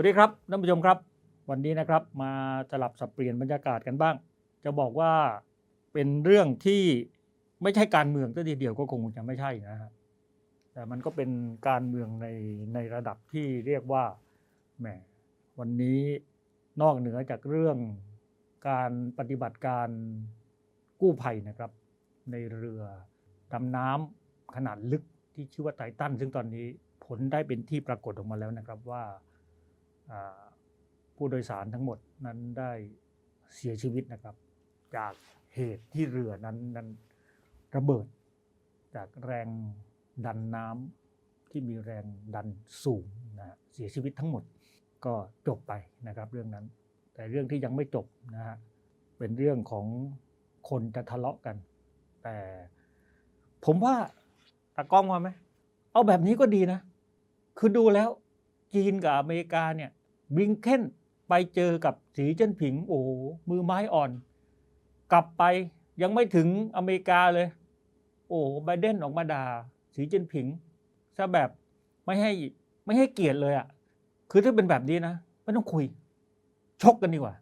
วัสดีครับท่านผู้ชมครับ วันนี้นะครับมาสลับสับเปลี่ยนบรรยากาศกันบ้าง จะบอกว่าเป็นเรื่องที่ไม่ใช่การเมืองตัวเดียวก็คงจะไม่ใช่นะฮะแต่มันก็เป็นการเมืองในในระดับที่เรียกว่าแหมวันนี้นอกเหนือจากเรื่องการปฏิบัติการกู้ภัยนะครับ ในเรือดำน้ำขนาดลึกที่ชื่อว่าไททันซึ่งตอนนี้ผลได้เป็นที่ปรากฏออกมาแล้วนะครับว่า ผู้โดยสารทั้งหมดนั้นได้เสียชีวิตนะครับ จากเหตุที่เรือนั้นนั้นระเบิด จากแรงดันน้ำที่มีแรงดันสูงนะฮะเสียชีวิตทั้งหมดก็จบไปนะครับเรื่องนั้น แต่เรื่องที่ยังไม่จบนะฮะเป็นเรื่องของคนจะทะเลาะกัน แต่ผมว่าตากล้องว่าไหมเอาแบบนี้ก็ดีนะ คือดูแล้วจีนกับอเมริกาเนี่ย บลิงเคนไปเจอกับสีเจิ้นผิง โอ้หมือไม้อ่อน กลับไปยังไม่ถึงอเมริกาเลย โอ้ไบเดนออกมาด่าสีเจิ้นผิงซะแบบไม่ให้ไม่ให้เกียรติเลยอะ่ะ คือถ้าเป็นแบบนี้นะไม่ต้องคุย ชกกันดีกว่า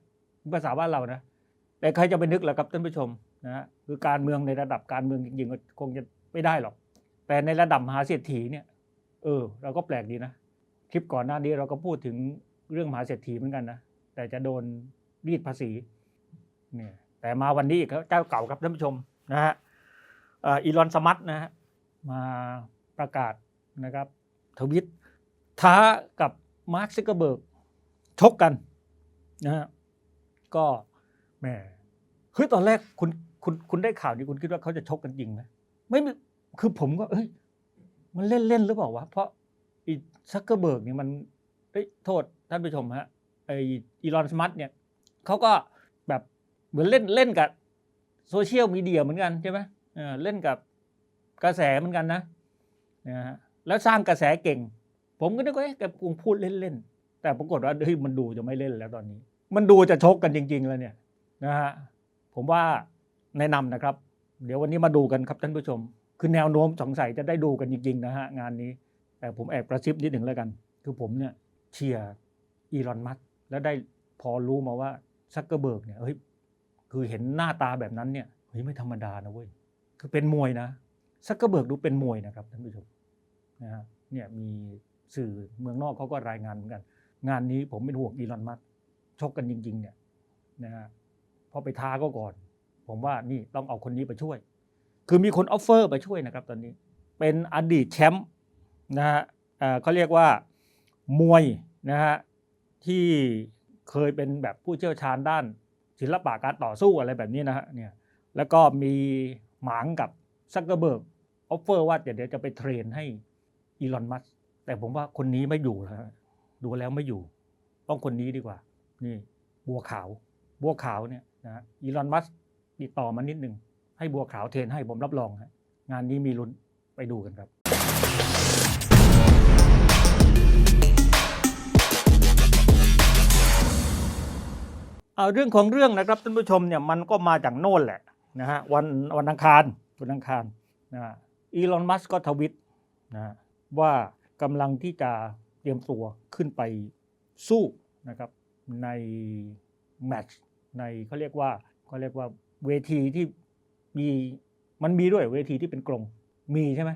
ภาษาบ้านเรานะ แต่ใครจะไปนึกล่ะครับท่านผู้ชมนะฮะคือการเมืองในระดับการเมืองจริงๆคงจะไม่ได้หรอก แต่ในระดับมหาเศรษฐีเนี่ย เออ เราก็แปลกดีนะ คลิปก่อนหน้านี้เราก็พูดถึง เรื่องมหาเศรษฐีเหมือนกันนะแต่จะโดนรีดภาษีเนี่ยแต่มาวันนี้อีกครับเจ้าเก่าครับท่านผู้ชมนะฮะอีลอนสมัตนะฮะมาประกาศนะครับทวิตท้ากับมาร์คซิกเกอร์เบิร์กชกกันนะฮะก็แหมเฮ้ยตอนแรกคุณคุณคุณได้ข่าวนี้คุณคิดว่าเขาจะชกกันจริงไหมไม่มีคือผมก็ เอ้ย มันเล่นเล่นหรือเปล่าวะเพราะอีซักเกอร์เบิร์กเนี่ยมัน อ้ยโทษท่านผู้ชมฮะไออีลอนสมัตเนี่ยเขาก็แบบเหมือนเล่นเล่นกับโซเชียลมีเดียเหมือนกันใช่ไหมเออเล่นกับกระแสเหมือนกันนะนะฮะแล้วสร้างกระแสเก่ง ผมก็นึกว่าแกคงพูดเล่นๆแต่ปรากฏว่าเฮ้ยมันดูจะไม่เล่นแล้วตอนนี้ มันดูจะชกกันจริง ๆ แล้วเนี่ยนะฮะผมว่าแนะนำนะครับ เดี๋ยววันนี้มาดูกันครับท่านผู้ชม คือแนวโน้มสงสัยจะได้ดูกันจริงๆนะฮะงานนี้ แต่ผมแอบกระซิบนิดหนึ่งแล้วกัน คือผมเนี่ย เชียร์อีลอนมัสแล้วได้พอรู้มาว่าซักเกอร์เบิร์กเนี่ยเฮ้ยคือเห็นหน้าตาแบบนั้นเนี่ยเฮ้ยไม่ธรรมดานะเว้ยคือเป็นมวยนะซักเกอร์เบิร์กดูเป็นมวยนะครับท่านผู้ชมนะฮะเนี่ยมีสื่อเมืองนอกเขาก็รายงานเหมือนกัน งานนี้ผมเป็นห่วงอีลอนมัสชกกันจริง ๆ เนี่ยนะฮะพอไปท้าก็ก่อน ผมว่านี่ต้องเอาคนนี้ไปช่วย คือมีคนออฟเฟอร์ไปช่วยนะครับตอนนี้ เป็นอดีตแชมป์นะฮะเอ่อเขาเรียกว่า มวยนะฮะที่เคยเป็นแบบผู้เชี่ยวชาญด้าน ศิลปะการต่อสู้อะไรแบบนี้นะฮะเนี่ยแล้วก็มีหมางกับซักเกอร์เบิร์กออฟเฟอร์ว่าเดี๋ยวจะไปเทรนให้อีลอนมัสแต่ผมว่าคนนี้ไม่อยู่แล้วดูแล้วไม่อยู่ ต้องคนนี้ดีกว่า นี่ บัวขาว บัวขาวเนี่ยนะฮะอีลอนมัสติดต่อมานิดหนึ่งให้บัวขาวเทรนให้ผมรับรองฮะงานนี้มีลุ้นไปดูกันครับ เอาเรื่องของเรื่องนะครับท่านผู้ชมเนี่ยมันก็มาจากโน่นแหละนะฮะวันวันอังคารวันอังคารนะฮะอีลอนมัสก็ทวิตนะฮะว่ากำลังที่จะเตรียมตัวขึ้นไปสู้นะครับในแมตช์ในเขาเรียกว่าเขาเรียกว่าเวทีที่มีมันมีด้วยเวทีที่เป็นกรงมีใช่ไหม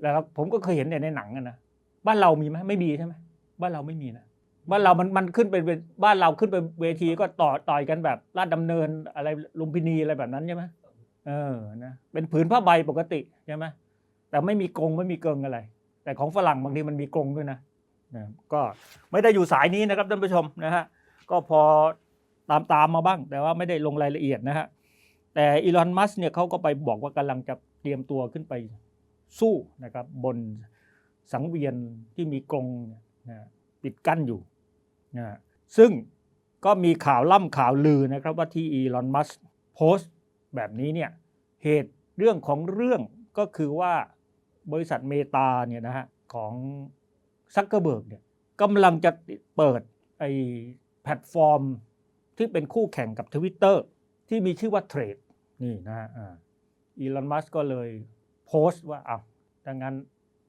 แล้วผมก็เคยเห็นแต่ในหนังนะบ้านเรามีไหมไม่มีใช่ไหมบ้านเราไม่มีนะ บ้านเรามันมันขึ้นไปเป็นบ้านเราขึ้นไปเวทีก็ต่อต่อยกันแบบลาดดำเนินอะไรลุมพินีอะไรแบบนั้นใช่ไหมเออนะเป็นผืนผ้าใบปกติใช่ไหมแต่ไม่มีกรงไม่มีเกิงอะไร แต่ของฝรั่งบางทีมันมีกรงด้วยนะนะก็ไม่ได้อยู่สายนี้นะครับท่านผู้ชมนะฮะก็พอตามตามมาบ้าง แต่ว่าไม่ได้ลงรายละเอียดนะฮะแต่อีลอนมัสเนี่ยเขาก็ไปบอกว่ากำลังจะเตรียมตัวขึ้นไปสู้นะครับบนสังเวียนที่มีกรงนะปิดกั้นอยู่ นะซึ่งก็มีข่าวล่ำข่าวลือนะครับว่าที่อีลอนมัสโพสต์แบบนี้เนี่ยเหตุเรื่องของเรื่องก็คือว่าบริษัทเมตาเนี่ยนะฮะของซักเกอร์เบิร์กเนี่ยกำลังจะเปิดไอแพลตฟอร์มที่เป็นคู่แข่งกับ Twitter ที่มีชื่อว่าเทรดนี่นะฮะอีลอนมัสก็เลยโพสต์ว่าเอาถ้างั้น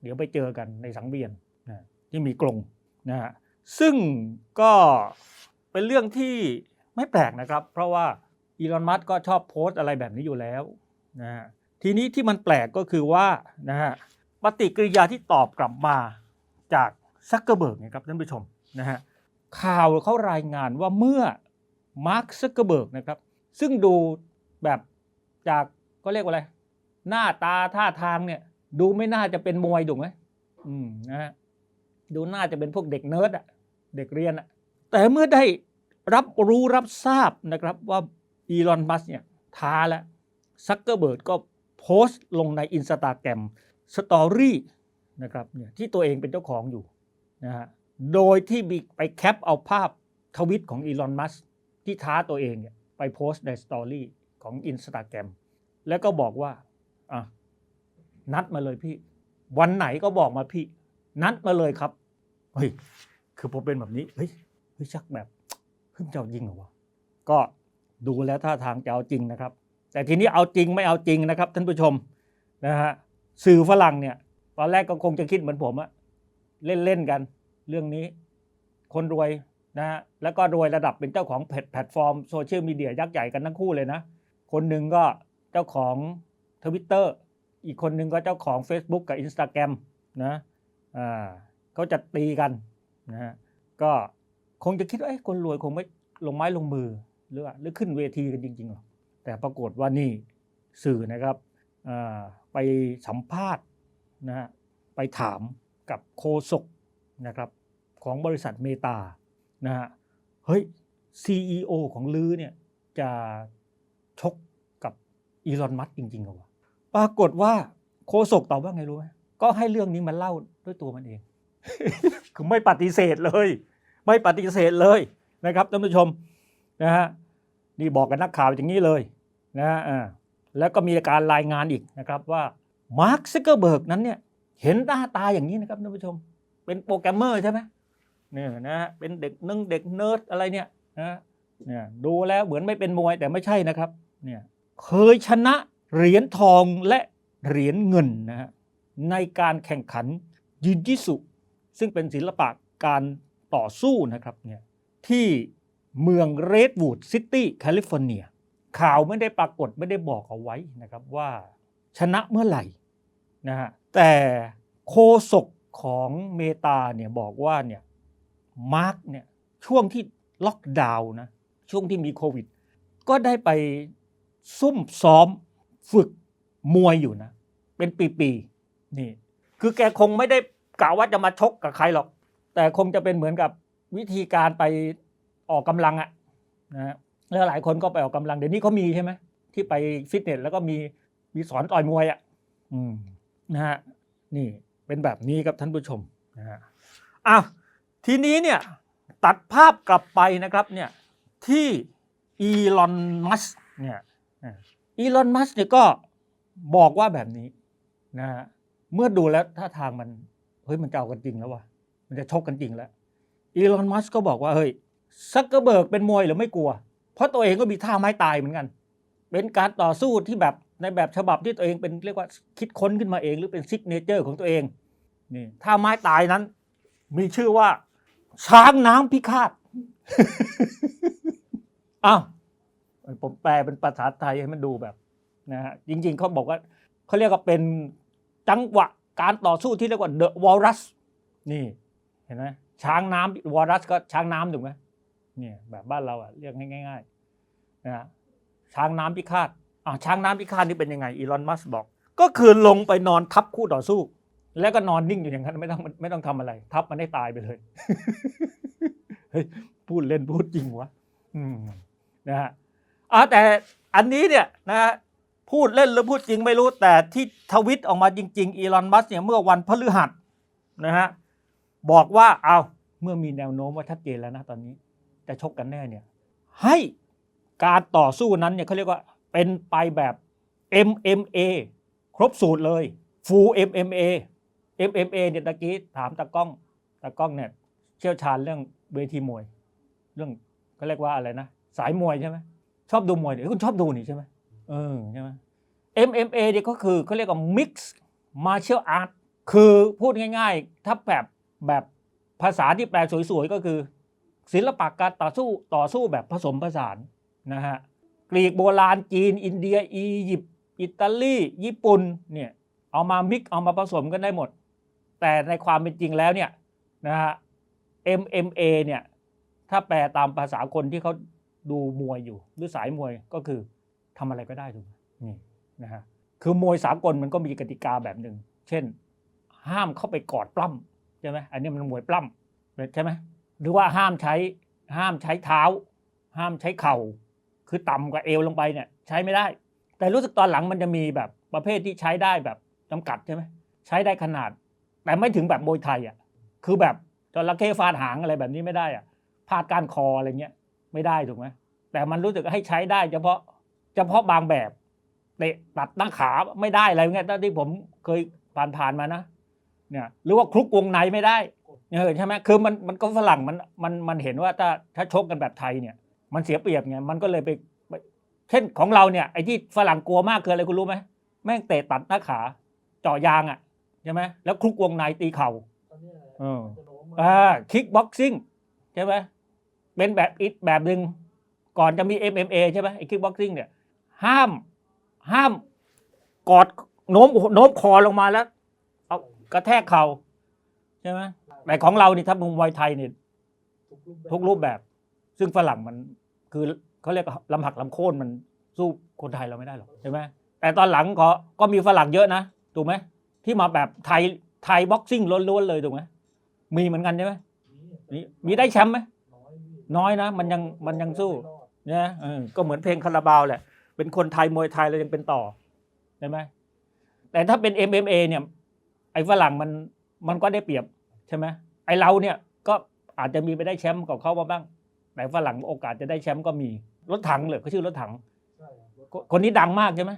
เดี๋ยวไปเจอกันในสังเวียนนะที่มีกรงนะฮะ ซึ่งก็เป็นเรื่องที่ไม่แปลกนะครับ เพราะว่าอีลอนมัสก็ชอบโพสต์อะไรแบบนี้อยู่แล้วนะทีนี้ที่มันแปลกก็คือว่านะฮะปฏิกิริยาที่ตอบกลับมาจากซักเกอร์เบิร์กนี่ยครับท่านผู้ชมนะฮะข่าวเขารายงานว่าเมื่อมาร์คซักเกอร์เบิร์กนะครับซึ่งดูแบบจากก็เรียกว่าอะไร หน้าตาท่าทางเนี่ย ดูไม่น่าจะเป็นมวยถูกไหมอืมนะฮะดูน่าจะเป็นพวกเด็กเนิร์ดอะ เด็กเรียนอะแต่เมื่อได้รับรู้รับทราบนะครับว่าอีลอนมัสเนี่ยท้าแล้วซักเกอร์เบิร์ดก็โพสต์ลงในอินสตาแกรมสตอรี่นะครับเนี่ยที่ตัวเองเป็นเจ้าของอยู่นะฮะโดยที่มีไปแคปเอาภาพทวิตของอีลอนมัสที่ท้าตัวเองเนี่ยไปโพสต์ในสตอรี่ของอินสตาแกรมแล้วก็บอกว่าอะนัดมาเลยพี่ วันไหนก็บอกมาพี่ นัดมาเลยครับเฮ้ย คือผมเป็นแบบนี้เฮ้ยเฮ้ยชักแบบเพิ่งจะเอาจริงเหรอวะก็ดูแล้วท่าทางจะเอาจริงนะครับ แต่ทีนี้เอาจริงไม่เอาจริงนะครับ ท่านผู้ชมนะฮะสื่อฝรั่งเนี่ยตอนแรกก็คงจะคิดเหมือนผมอะเล่นเล่นๆกัน เรื่องนี้ คนรวยนะฮะแล้วก็รวยระดับเป็นเจ้าของแพลตฟอร์มโซเชียลมีเดียยักษ์ใหญ่กันทั้งคู่เลยนะ คนหนึ่งก็เจ้าของทวิตเตอร์อีกคนหนึ่งก็เจ้าของ Facebook กับ Instagram นะอ่าเขาจะตีกัน นะฮะก็คงจะคิดว่าเอ้คนรวยคงไม่ลงไม้ลงมือหรือว่าหรือขึ้นเวทีกันจริงๆหรอกแต่ปรากฏว่านี่สื่อนะครับไปสัมภาษณ์นะฮะไปถามกับโคศกนะครับของบริษัทเมตานะฮะเฮ้ย CEO ของลือเนี่ยจะชกกับอีลอนมัสก์จริงๆเหรอวะปรากฏว่าโคศกตอบว่าไงรู้ไหมก็ให้เรื่องนี้มันเล่าด้วยตัวมันเอง คือไม่ปฏิเสธเลย ไม่ปฏิเสธเลยนะครับท่านผู้ชมนะฮะนี่บอกกับนักข่าวอย่างนี้เลยนะฮะอ่าแล้วก็มีการรายงานอีกนะครับว่ามาร์คซิกเกอร์เบิร์กนั้นเนี่ยเห็นหน้าตาอย่างนี้นะครับท่านผู้ชม เป็นโปรแกรมเมอร์ใช่ไหมเนี่ยนะฮะเป็นเด็กนึ่งเด็กเนิร์ดอะไรเนี่ยนะเนี่ยดูแล้วเหมือนไม่เป็นมวยแต่ไม่ใช่นะครับเนี่ยเคยชนะเหรียญทองและเหรียญเงินนะฮะในการแข่งขันยินจิสุ ซึ่งเป็นศิลปะการต่อสู้นะครับเนี่ยที่เมืองเรดวูดซิตี้แคลิฟอร์เนีย ข่าวไม่ได้ปรากฏไม่ได้บอกเอาไว้นะครับว่าชนะเมื่อไหร่นะฮะแต่โคศกของเมตาเนี่ยบอกว่าเนี่ยมาร์กเนี่ยช่วงที่ล็อกดาวน์นะช่วงที่มีโควิด ก็ได้ไปซุ่มซ้อมฝึกมวยอยู่นะ เป็นปีๆนี่คือแกคงไม่ได้ กะว่าจะมาชกกับใครหรอก แต่คงจะเป็นเหมือนกับวิธีการไปออกกำลังอะนะฮะแล้วหลายคนก็ไปออกกำลังเดี๋ยวนี้เขามีใช่ไหมที่ไปฟิตเนสแล้วก็มีมีสอนต่อยมวยอะอืมนะฮะนี่เป็นแบบนี้ครับท่านผู้ชมนะฮะอ้าวทีนี้เนี่ยตัดภาพกลับไปนะครับเนี่ยที่อีลอนมัสเนี่ยอีลอนมัสก์เนี่ยก็บอกว่าแบบนี้นะฮะเมื่อดูแล้วท่าทางมัน เฮ้ยมันจะเอากันจริงแล้ววะมันจะชกกันจริงแล้วอีลอนมัสก์ก็บอกว่าเฮ้ยซักเกอร์เบิร์กเป็นมวยหรือไม่กลัว เพราะตัวเองก็มีท่าไม้ตายเหมือนกัน เป็นการต่อสู้ที่แบบในแบบฉบับที่ตัวเองเป็นเรียกว่าคิดค้นขึ้นมาเองหรือเป็นซิกเนเจอร์ของตัวเองนี่ท่าไม้ตายนั้น มีชื่อว่า ช้างน้ำพิฆาตอ้าวผมแปลเป็นภาษาไทยให้มันดูแบบนะฮะจริง ๆเขาบอกว่าเขาเรียกว่าเป็นจังหวะ การต่อสู้ที่เรียกว่า The Walrus นี่เห็นไหมช้างน้ำ Walrus ก็ช้างน้ำถูกไหมเนี่ยแบบบ้านเราอะเรียกง่ายๆนะฮะช้างน้ำพิฆาตอ่าช้างน้ำพิฆาตนี่เป็นยังไงอีลอนมัสบอก ก็คือลงไปนอนทับคู่ต่อสู้ แล้วก็นอนนิ่งอยู่อย่างนั้นไม่ต้องไม่ต้องทำอะไร ทับมันให้ตายไปเลยเฮ้ยพูดเล่นพูดจริงวะอืมนะฮะอ่าแต่อันนี้เนี่ยนะฮะ พูดเล่นหรือพูดจริงไม่รู้แต่ที่ทวิตออกมาจริง ๆ อีลอน มัสเนี่ยเมื่อวันพฤหัสนะฮะบอกว่าเอาเมื่อมีแนวโน้มว่าชัดเจนแล้วนะตอนนี้จะชกกันแน่เนี่ยให้การต่อสู้นั้นเนี่ยเขาเรียกว่าเป็นไปแบบ MMA ครบสูตรเลย Full MMA MMA เนี่ยตะกี้ถามตากล้องตากล้องเนี่ยเชี่ยวชาญเรื่องเวทีมวย เรื่องเขาเรียกว่าอะไรนะ สายมวยใช่ไหมชอบดูมวยเนี่ยวคุณชอบดูนี่ใช่ไหม เออใช่ไหม MMA เนี่ยก็คือเขาเรียกว่า Mix Martial Art คือพูดง่ายๆ ถ้าแบบแบบภาษาที่แปลสวยๆ ก็คือ ศิลปะการต่อสู้ต่อสู้แบบผสมผสานนะฮะกรีกโบราณจีน อินเดียอียิปต์อิตาลีญี่ปุ่นเนี่ยเอามามิกเอามาผสมกันได้หมด แต่ในความเป็นจริงแล้วเนี่ยนะฮะ MMA เนี่ยถ้าแปลตามภาษาคนที่เขาดูมวยอยู่หรือสายมวยก็คือ ทำอะไรก็ได้ถูกไหมนี่นะฮะคือมวยสากลมันก็มีกติกาแบบหนึ่งเช่น ห้ามเข้าไปกอดปล้ำใช่ไหมอันนี้มันมวยปล้ำใช่ไหมหรือว่าห้ามใช้ห้ามใช้เท้า ห้ามใช้เข่า คือต่ำกว่าเอวลงไปเนี่ย ใช้ไม่ได้ แต่รู้สึกตอนหลังมันจะมีแบบประเภทที่ใช้ได้แบบจำกัดใช่ไหมใช้ได้ขนาด แต่ไม่ถึงแบบมวยไทยอะคือแบบจระเข้ฟาดหางอะไรแบบนี้ไม่ได้อะพาดก้านคออะไรเงี้ยไม่ได้ถูกไหมแต่มันรู้สึกให้ใช้ได้เฉพาะ เฉพาะบางแบบเตะตัดหน้าขาไม่ได้อะไรเงี้ยที่ผมเคยผ่านผ่านๆมานะเนี่ยหรือว่าคลุกวงในไม่ได้เออใช่ไหมคือมันมันก็ฝรั่งมันมันมันเห็นว่าถ้าถ้าชกกันแบบไทยเนี่ย มันเสียเปรียบไงมันก็เลยไปไป เช่นของเราเนี่ยไอ้ที่ฝรั่งกลัวมากคืออะไรคุณรู้ไหมแม่งเตะตัดหน้าขาเจาะยางอะใช่ไหมแล้วคลุกวงในตีเข่าเอออ่าคิกบ็อกซิ่งใช่ไหมเป็นแบบอีกแบบหนึ่งก่อนจะมี MMA ใช่ไหมไอ้คิกบ็อกซิ่งเนี่ย ห้าม ห้ามกอดโน้มโน้มคอลงมาแล้ว เอากระแทกเข่าใช่ไหมแต่ของเรานี่ถ้ามุมวยไทยนี่ทุกรูปแบบ ซึ่งฝรั่งมันคือเขาเรียกลำหักลำโค่นมันสู้คนไทยเราไม่ได้หรอกใช่ไหมแต่ตอนหลังก็ก็มีฝรั่งเยอะนะถูกไหมที่มาแบบไทยไทยบ็อกซิ่งล้วนๆเลยถูกไหมมีเหมือนกันใช่ไหมมีมีได้แชมป์ไหมน้อยนะ มันยังมันยังสู้เนี่ยก็เหมือนเพลงคาราบาวแหละ เป็นคนไทยมวยไทยเรายังเป็นต่อใช่ไหมแต่ถ้าเป็น MMA เนี่ยไอ้ฝรั่งมันมันก็ได้เปรียบใช่ไหมไอ้เราเนี่ยก็อาจจะมีไปได้แชมป์กับเขามาบ้าง แต่ฝรั่งโอกาสจะได้แชมป์ก็มีรถถังเลยเขาชื่อรถถัง คนนี้ดังมากใช่ไหม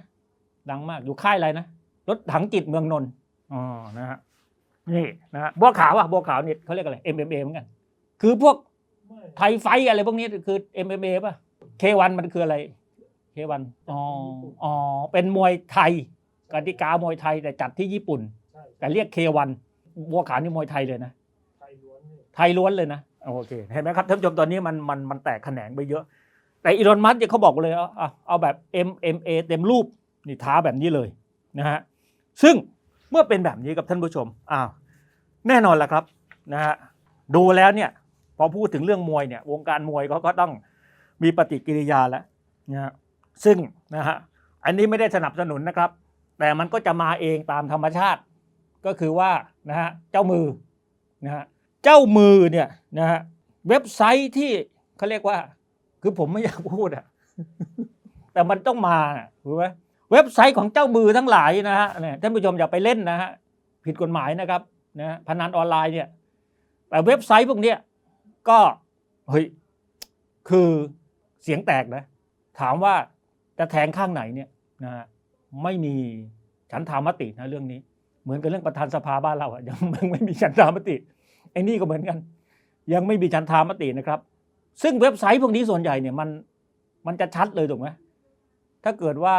ดังมากอยู่ค่ายอะไรนะรถถังจิตเมืองนนท์อ๋อนะฮะนี่นะฮะบัวขาวอะบัวขาวเนี่ยเขาเรียกอะไร MMA เหมือนกัน คือพวกไทยไฟอะไรพวกนี้คือ MMA ป่ะ K1 มันคืออะไร K1 อ๋ออ๋อเป็นมวยไทยกติกามวยไทยแต่จัดที่ญี่ปุ่น แต่เรียก K1 บัวขาวนี่มวยไทยเลยนะไทยล้วนเลยนะโอเคเห็นไหมครับท่านผู้ชมตอนนี้มันมันมันแตกแขนงไปเยอะ แต่อีลอนมัสก์เนี่ยเขาบอกเลยเอาเอาเอาแบบ MMA เต็มรูปนี่ท้าแบบนี้เลยนะฮะซึ่งเมื่อเป็นแบบนี้กับท่านผู้ชมอ้าวแน่นอนละครับนะฮะดูแล้วเนี่ยพอพูดถึงเรื่องมวยเนี่ยวงการมวยเขาก็ต้องมีปฏิกิริยาแล้วนะฮะ ซึ่งนะฮะอันนี้ไม่ได้สนับสนุนนะครับ แต่มันก็จะมาเองตามธรรมชาติ ก็คือว่านะฮะเจ้ามือนะฮะเจ้ามือเนี่ยนะฮะเว็บไซต์ที่เขาเรียกว่า คือผมไม่อยากพูดอะแต่มันต้องมาถูกไหมเว็บไซต์ของเจ้ามือทั้งหลายนะฮะเนี่ยท่านผู้ชมอย่าไปเล่นนะฮะผิดกฎหมายนะครับนะฮะพนันออนไลน์เนี่ยแต่เว็บไซต์พวกเนี้ยก็เฮ้ยคือเสียงแตกนะ ถามว่า จะแทงข้างไหนเนี่ยนะฮะไม่มีฉันทามตินะเรื่องนี้ เหมือนกับเรื่องประธานสภาบ้านเราอะยังไม่มีฉันทามติไอ้นี่ก็เหมือนกัน ยังไม่มีฉันทามตินะครับ ซึ่งเว็บไซต์พวกนี้ส่วนใหญ่เนี่ยมันมันจะชัดเลยถูกไหมถ้าเกิดว่า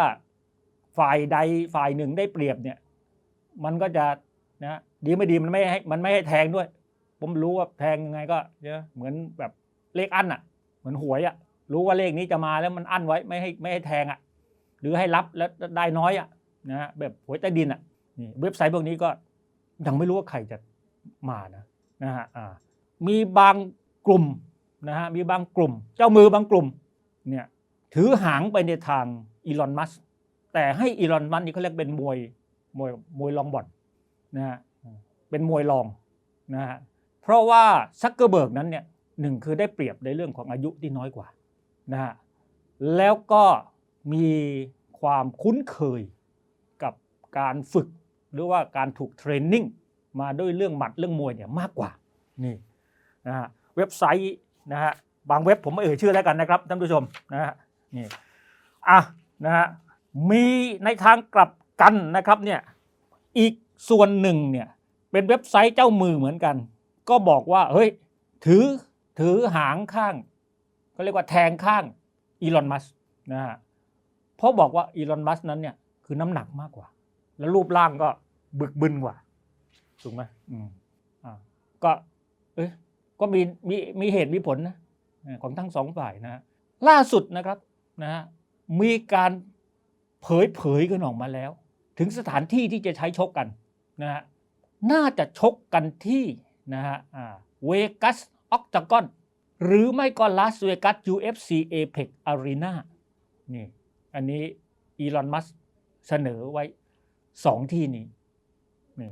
ฝ่ายใดฝ่ายหนึ่งได้เปรียบเนี่ย มันก็จะนะดีไม่ดีมันไม่ให้มันไม่ให้แทงด้วย ผมรู้ว่าแทงยังไงก็เนอะเหมือนแบบเลขอั้นอะ เหมือนหวยอะ รู้ว่าเลขนี้จะมาแล้วมันอั้นไว้ไม่ให้ไม่ให้แทงอะหรือให้รับแล้วได้น้อยอะนะฮะแบบหวยใต้ดินอะนี่เว็บไซต์พวกนี้ก็ยังไม่รู้ว่าใครจะมานะนะฮะอ่ามีบางกลุ่มนะฮะมีบางกลุ่ม เจ้ามือบางกลุ่มเนี่ยถือหางไปในทางอีลอนมัสแต่ให้อีลอนมัสนี่เขาเรียกเป็นมวยมวยมวยลองบอลนะฮะเป็นมวยลองนะฮะเพราะว่าซักเกอร์เบิร์กนั้นเนี่ยหนึ่งคือได้เปรียบในเรื่องของอายุที่น้อยกว่า นะฮะแล้วก็มีความคุ้นเคยกับการฝึก หรือว่าการถูกเทรนนิ่งมาด้วยเรื่องหมัดเรื่องมวยเนี่ยมากกว่านี่นะฮะเว็บไซต์นะฮะบางเว็บผมไม่เอ่ยชื่อแล้วกันนะครับท่านผู้ชมนะฮะนี่อะนะฮะมีในทางกลับกันนะครับเนี่ยอีกส่วนหนึ่งเนี่ยเป็นเว็บไซต์เจ้ามือเหมือนกัน ก็บอกว่าเฮ้ยถือถือหางข้าง เขาเรียกว่าแทงข้างอีลอนมัสนะฮะเพราะบอกว่าอีลอนมัสนั้นเนี่ยคือน้ำหนักมากกว่า แล้วรูปร่างก็บึกบึนกว่าถูกไหมอืมอ่าก็เอ้ยก็มีมีมีเหตุมีผลนะของทั้งสองฝ่ายนะฮะล่าสุดนะครับนะฮะมีการเผยเผยกันออกมาแล้ว ถึงสถานที่ที่จะใช้ชกกันนะฮะน่าจะชกกันที่นะฮะเวกัสออกตากอน หรือไม่ก็ลาสเวกัส UFC Apex Arena นี่ อันนี้อีลอนมัสเสนอไว้สองที่นี้นี่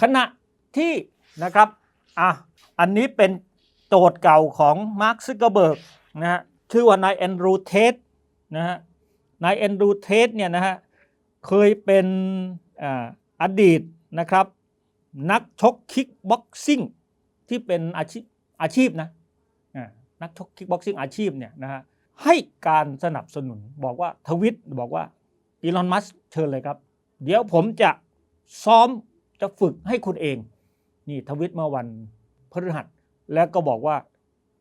ขณะที่นะครับอะอันนี้เป็นโจทย์เก่าของมาร์คซิกเกอร์เบิร์กนะฮะชื่อว่านายแอนดรูเทสนะฮะนายแอนดรูเทสเนี่ยนะฮะเคยเป็นอ่าอดีตนะครับ นักชกคิกบ็อกซิ่งที่เป็นอาชีพอาชีพนะ นักชกคิกบ็อกซิ่งอาชีพเนี่ยนะฮะให้การสนับสนุนบอกว่าทวิตบอกว่าอีลอนมัสเชิญเลยครับ เดี๋ยวผมจะซ้อมจะฝึกให้คุณเอง นี่ทวิตเมื่อวันพฤหัส แล้วก็บอกว่า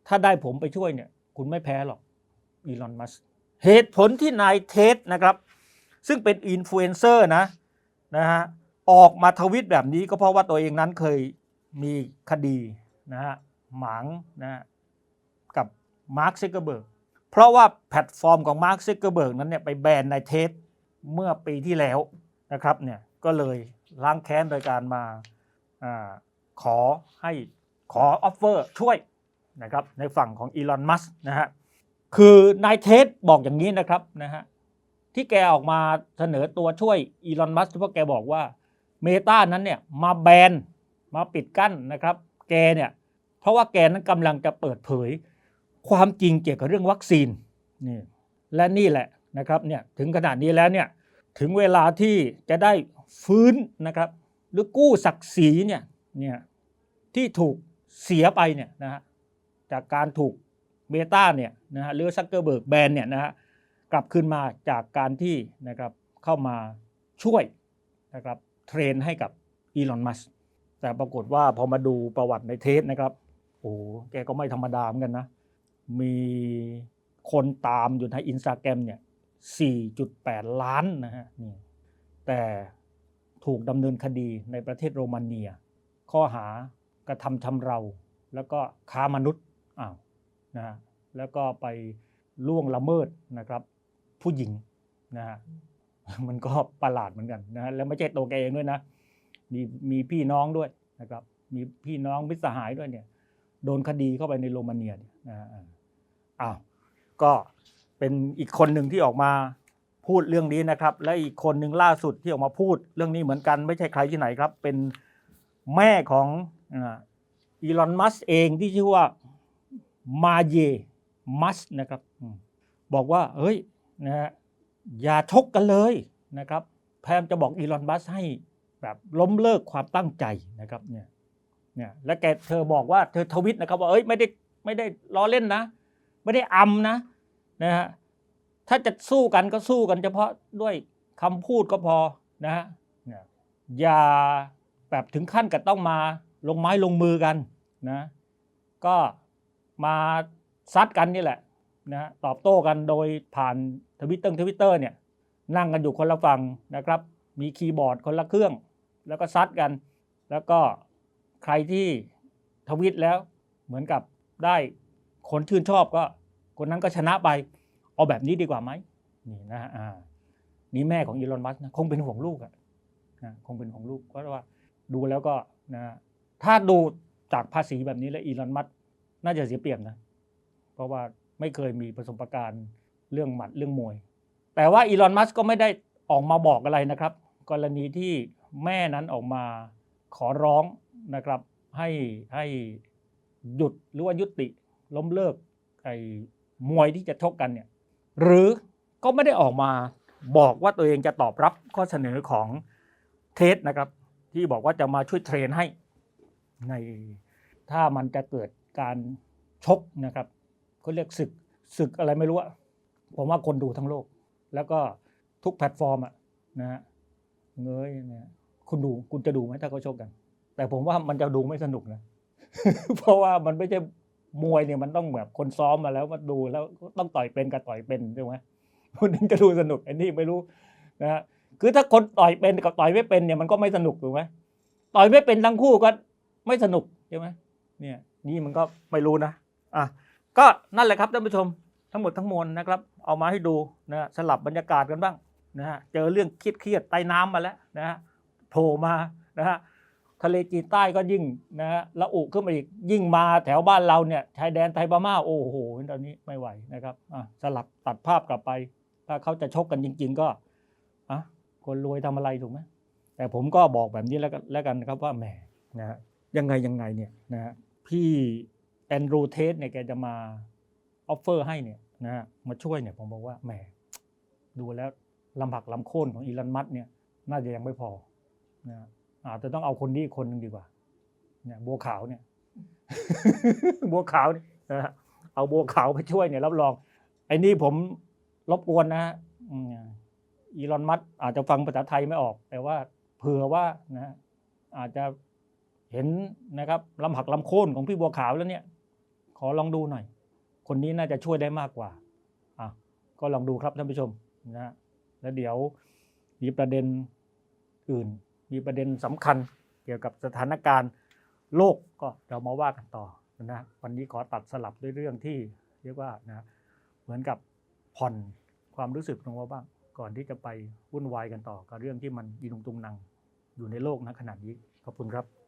ถ้าได้ผมไปช่วยเนี่ย คุณไม่แพ้หรอกอีลอนมัสเหตุผลที่นายเทสนะครับ ซึ่งเป็นอินฟลูเอนเซอร์นะนะฮะออกมาทวิตแบบนี้ก็เพราะว่าตัวเองนั้นเคยมีคดีนะฮะหมางนะฮะ มาร์คซิกเกอร์เบิร์กเพราะว่าแพลตฟอร์มของมาร์คซิกเกอร์เบิร์กนั้นเนี่ยไปแบนนายเทสเมื่อปีที่แล้วนะครับเนี่ยก็เลยล้างแค้นโดยการมาอขอให้ขอออฟเฟอร์ช่วยนะครับในฝั่งของอีลอนมัสนะฮะคือนายเทสบอกอย่างนี้นะครับนะฮะที่แกออกมาเสนอตัวช่วยอีลอนมัสก์เพราะแกบอกว่าเมตานั้นเนี่ยมาแบนมาปิดกั้นนะครับ แกเนี่ยเพราะว่าแกนั้นกำลังจะเปิดเผย ความจริงเกี่ยวกับเรื่องวัคซีนนี่และนี่แหละนะครับเนี่ยถึงขนาดนี้แล้วเนี่ยถึงเวลาที่จะได้ฟื้นนะครับหรือกู้ศักดิ์ศรีเนี่ยเนี่ยที่ถูกเสียไปเนี่ยนะฮะจากการถูกเบต้าเนี่ยนะฮะหรือซักเกอร์เบิร์กแบนเนี่ยนะฮะกลับคืนมาจากการที่นะครับเข้ามาช่วยนะครับเทรนให้กับอีลอนมัสแต่ปรากฏว่าพอมาดูประวัติในเทสนะครับโอ้แกก็ไม่ธรรมดาเหมือนกันนะ มีคนตามอยู่ในอินสตาแกรมเนี่ย 4.8 ล้านนะฮะนี่แต่ถูกดำเนินคดีในประเทศโรมาเนีย ข้อหากระทำชำเรา แล้วก็ค้ามนุษย์อ้าวนะฮะแล้วก็ไปล่วงละเมิดนะครับ ผู้หญิงนะฮะมันก็ประหลาดเหมือนกันนะฮะแล้วไม่ใช่ตัวแกเองด้วยนะ มีมีพี่น้องด้วยนะครับ มีพี่น้องมิตรสหายด้วยเนี่ย โดนคดีเข้าไปในโรมาเนียเนี่ยนะฮะ อ้าวก็เป็นอีกคนหนึ่งที่ออกมาพูดเรื่องนี้นะครับ และอีกคนหนึ่งล่าสุดที่ออกมาพูดเรื่องนี้เหมือนกันไม่ใช่ใครที่ไหนครับ เป็นแม่ของอีลอนมัสเองที่ชื่อว่ามาเยมัสนะครับบอกว่าเฮ้ยนะฮะอย่าชกกันเลยนะครับแพมจะบอกอีลอนมัสให้แบบล้มเลิกความตั้งใจนะครับเนี่ยเนี่ยและแกเธอบอกว่าเธอทวิตนะครับว่าเอ้ยไม่ได้ไม่ได้ล้อเล่นนะ ไม่ได้อำนะนะฮะถ้าจะสู้กันก็สู้กันเฉพาะด้วยคำพูดก็พอนะฮะอย่าแบบถึงขั้นกับต้องมาลงไม้ลงมือกันนะก็มาซัดกันนี่แหละนะตอบโต้กันโดยผ่านทวิตเตอร์ทวิตเตอร์เนี่ยนั่งกันอยู่คนละฝั่งนะครับ มีคีย์บอร์ดคนละเครื่อง แล้วก็ซัดกัน แล้วก็ใครที่ทวิตแล้วเหมือนกับได้ คนชื่นชอบก็ คนนั้นก็ชนะไปเอาแบบนี้ดีกว่าไหมนี่นะฮะอ่านี่แม่ของอีลอนมัสก์นะคงเป็นห่วงลูกอะนะคงเป็นห่วงลูกเพราะว่าดูแล้วก็นะถ้าดูจากภาษีแบบนี้แล้วอีลอนมัสก์น่าจะเสียเปรียบนะ เพราะว่าไม่เคยมีประสบการณ์เรื่องหมัดเรื่องมวย แต่ว่าอีลอนมัสก์ก็ไม่ได้ออกมาบอกอะไรนะครับ กรณีที่แม่นั้นออกมาขอร้องนะครับ ให้ให้หยุดหรือว่ายุติ ล้มเลิกไอ้มวยที่จะชกกันเนี่ยหรือก็ไม่ได้ออกมาบอกว่าตัวเองจะตอบรับข้อเสนอของเทสนะครับ ที่บอกว่าจะมาช่วยเทรนให้ในถ้ามันจะเกิดการชกนะครับเขาเรียกศึกศึกอะไรไม่รู้อะผมว่าคนดูทั้งโลก แล้วก็ทุกแพลตฟอร์มอะนะฮะเงยนะคุณดูคุณจะดูไหมถ้าเขาชกกัน แต่ผมว่ามันจะดูไม่สนุกนะ เพราะว่ามันไม่ใช่ มวยเนี่ยมันต้องแบบคนซ้อมมาแล้วมาดูแล้วต้องต่อยเป็นกับต่อยเป็นใช่ไหมคนนึงจะดูสนุกอันนี้ไม่รู้นะฮะคือถ้าคนต่อยเป็นกับต่อยไม่เป็นเนี่ยมันก็ไม่สนุกถูกไหมต่อยไม่เป็นทั้งคู่ก็ไม่สนุกใช่ไหมเนี่ยนี่มันก็ไม่รู้นะอะก็นั่นแหละครับท่านผู้ชมทั้งหมดทั้งมวลนะครับ เอามาให้ดูนะสลับบรรยากาศกันบ้างนะฮะเจอเรื่องเครียดๆใต้น้ำมาแล้วนะฮะโผล่มานะฮะ ทะเลจีนใต้ก็ยิ่งนะฮะละอุขึ้นมาอีกยิ่งมาแถวบ้านเราเนี่ยชายแดนไทยพม่าโอ้โหตอนนี้ไม่ไหวนะครับอะสลับตัดภาพกลับไป ถ้าเขาจะชกกันจริง ๆ ก็อะคนรวยทำอะไรถูกไหมแต่ผมก็บอกแบบนี้แล้วกันแล้วกันครับว่าแหมนะฮะยังไงยังไงเนี่ยนะฮะพี่แอนดรูเทสเนี่ยแกจะมาออฟเฟอร์ให้เนี่ยนะฮะมาช่วยเนี่ยผมบอกว่าแหมดูแล้วลำผักลำโค่นของอีลันมัสเนี่ยน่าจะยังไม่พอนะฮะ อาจจะต้องเอาคนนี้อีกคนหนึ่งดีกว่า เนี่ยบัวขาวเนี่ย บัวขาวเนี่ยนะฮะเอาบัวขาวไปช่วยเนี่ยรับรอง ไอ้นี่ผมรบกวนนะฮะอืมอีลอนมัสก์อาจจะฟังภาษาไทยไม่ออก แต่ว่าเผื่อว่านะฮะอาจจะเห็นนะครับลำหักลำโค่นของพี่บัวขาวแล้วเนี่ย ขอลองดูหน่อย คนนี้น่าจะช่วยได้มากกว่าอะก็ลองดูครับท่านผู้ชมนะฮะแล้วเดี๋ยวมีประเด็นอื่น มีประเด็นสำคัญเกี่ยวกับสถานการณ์โลกก็เรามาว่ากันต่อนะวันนี้ขอตัดสลับด้วยเรื่องที่เรียกว่านะเหมือนกับผ่อนความรู้สึกลงมาบ้าง ก่อนที่จะไปวุ่นวายกันต่อกับเรื่องที่มันยีนุงตุงนังอยู่ในโลกนะขนาดนี้ขอบคุณครับ